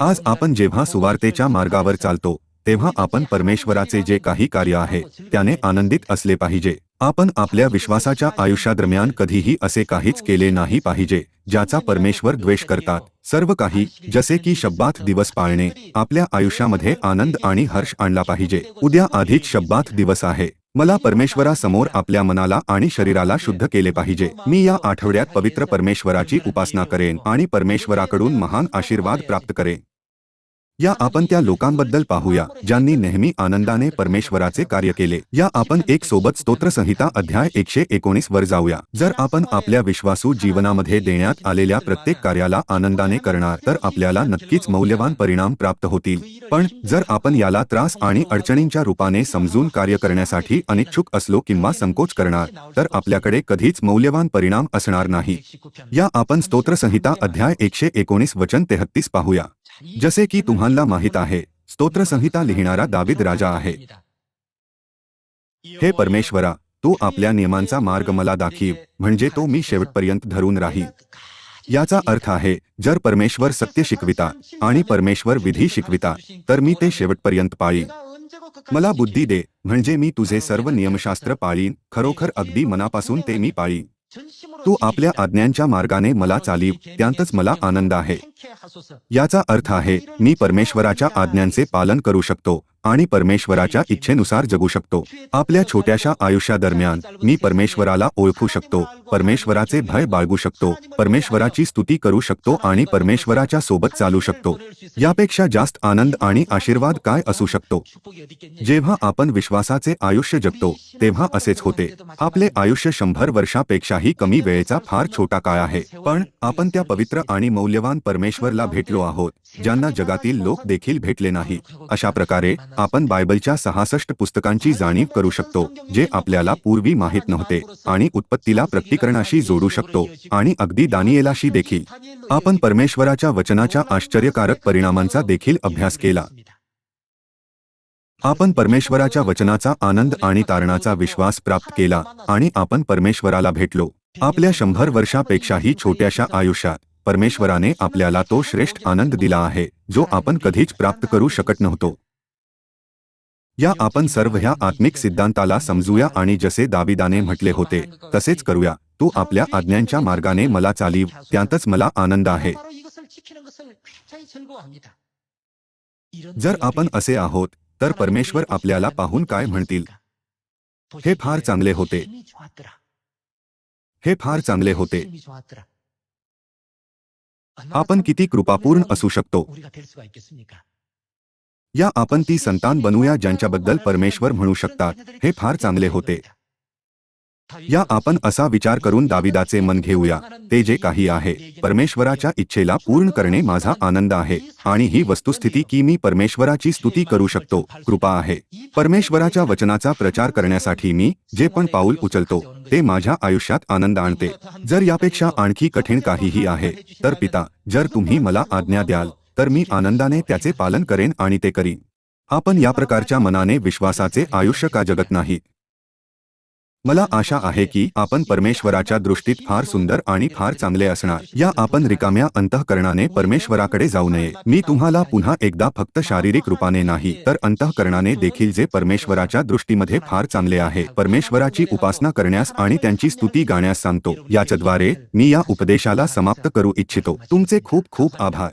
आज आपण जेव्हा सुवार्तेच्या मार्गावर चालतो तेव्हा आपण परमेश्वराचे जे काही कार्य आहे त्याने आनंदित असले पाहिजे. आपण आपल्या विश्वासाच्या आयुष्यादरम्यान कधीही असे काहीच केले नाही पाहिजे ज्याचा परमेश्वर द्वेष करतात. सर्व काही जसे की शब्दात दिवस पाळणे आपल्या आयुष्यामध्ये आनंद आणि हर्ष आणला पाहिजे. उद्या आधीच शब्दात दिवस आहे. मला परमेश्वरासमोर आपल्या मनाला आणि शरीराला शुद्ध केले पाहिजे. मी या आठवड्यात पवित्र परमेश्वराची उपासना करेन आणि परमेश्वराकडून महान आशीर्वाद प्राप्त करेन. या आपण त्या लोकांबद्दल पाहूया ज्यांनी नेहमी आनंदाने परमेश्वराचे कार्य केले. या आपण एक सोबत स्तोत्रसंहिता अध्याय एकशे एकोणीस वर जाऊया. जर आपण आपल्या विश्वासू जीवनामध्ये देण्यात आलेल्या प्रत्येक कार्याला आनंदाने करणार तर आपल्याला नक्कीच मौल्यवान परिणाम प्राप्त होतील. पण जर आपण याला त्रास आणि अडचणींच्या रूपाने समजून कार्य करण्यासाठी अनिच्छुक असलो किंवा संकोच करणार तर आपल्याकडे कधीच मौल्यवान परिणाम असणार नाही. या आपण स्तोत्रसंहिता अध्याय एकशे एकोणीस वचन तेहत्तीस पाहूया. जसे की तुम्हाला माहीत आहे स्तोत्रसंहिता लिहिणारा दावीद राजा आहे. हे परमेश्वरा तू आपल्या नियमांचा मार्ग मला दाखीव म्हणजे तो मी शेवटपर्यंत धरून राहील याचा अर्थ आहे जर परमेश्वर सत्य शिकविता आणि परमेश्वर विधी शिकविता तर मी ते शेवटपर्यंत पाळीन मला बुद्धी दे म्हणजे मी तुझे सर्व नियमशास्त्र पाळीन खरोखर अगदी मनापासून ते मी पाळीन तू आपल्या आज्ञांच्या मार्गाने मला चालीव. त्यांतच मला आनंद आहे. याचा अर्थ आहे मी परमेश्वराच्या आज्ञांचे पालन करू शकतो आणि परमेश्वराच्या इच्छेनुसार जगू शकतो. आपल्या छोट्याशा आयुष्यादरम्यान मी परमेश्वराला ओळखू शकतो परमेश्वराचे भय बाळगू शकतो परमेश्वराची स्तुती करू शकतो आणि परमेश्वराच्या सोबत चालू शकतो. यापेक्षा जास्त आनंद आणि आशीर्वाद काय असू शकतो? जेव्हा आपण विश्वासाचे आयुष्य जगतो तेव्हा असेच होते. आपले आयुष्य शंभर वर्षापेक्षाही कमी वेळेचा फार छोटा काळ आहे. पण आपण त्या पवित्र आणि मौल्यवान परमेश्वरला भेटलो आहोत ज्यांना जगातील लोक देखील भेटले नाही. अशा प्रकारे आपण बायबलच्या सहासष्ट पुस्तकांची जाणीव करू शकतो जे आपल्याला पूर्वी माहीत नव्हते आणि उत्पत्तीला प्रकटीकरणाशी जोडू शकतो आणि अगदी दानियेलाशी देखील. आपण परमेश्वराच्या वचनाच्या आश्चर्यकारक परिणामांचा देखील अभ्यास केला. आपण परमेश्वराच्या वचनाचा आनंद आणि तारणाचा विश्वास प्राप्त केला आणि आपण परमेश्वराला भेटलो. आपल्या शंभर वर्षापेक्षाही छोट्याशा आयुष्यात परमेश्वराने आपल्याला तो श्रेष्ठ आनंद दिला आहे जो आपण कधीच प्राप्त करू शकत नव्हतो. या आपण सर्व ह्या आत्मिक सिद्धांताला समजूया आणि जसे दाविदाने म्हटले होते तसेच करूया. तू आपल्या आज्ञांच्या मार्गाने मला चालीव त्यातच मला आनंद आहे. जर आपण असे आहोत तर परमेश्वर आपल्याला पाहून काय म्हणतील? हे फार चांगले होते. हे फार चांगले होते. आपण किती कृपापूर्ण असू शकतो. या आपण ती संतान बनूया ज्यांच्याबद्दल परमेश्वर म्हणू शकतात. हे फार चांगले होते. या आपण असा विचार करून दाविदाचे मन घेऊया. ते जे काही आहे परमेश्वराच्या इच्छेला पूर्ण करणे माझा आनंद आहे आणि ही वस्तुस्थिती की मी परमेश्वराची स्तुती करू शकतो कृपा आहे. परमेश्वराच्या वचनाचा प्रचार करण्यासाठी मी जे पण पाऊल उचलतो ते माझ्या आयुष्यात आनंद आणते. जर यापेक्षा आणखी कठीण काहीही आहे तर पिता जर तुम्ही मला आज्ञा द्याल तर मी आनंदाने त्याचे पालन करेन आणि ते करीन. आपण या प्रकारच्या मनाने विश्वासाचे आयुष्य का जगत नाही? मला आशा आहे की आपण परमेश्वराच्या दृष्टीत फार सुंदर आणि फार चांगले असणार. या आपण रिकाम्या अंतःकरणाने परमेश्वराकडे जाऊ नये. मी तुम्हाला पुन्हा एकदा फक्त शारीरिक रूपाने नाही तर अंतःकरणाने देखील जे परमेश्वराच्या दृष्टीमध्ये फार चांगले आहे. परमेश्वराची उपासना करण्यास आणि त्यांची स्तुती गाण्यास सांगतो. याच्याद्वारे मी या उपदेशाला समाप्त करू इच्छितो. तुमचे खूप खूप आभार.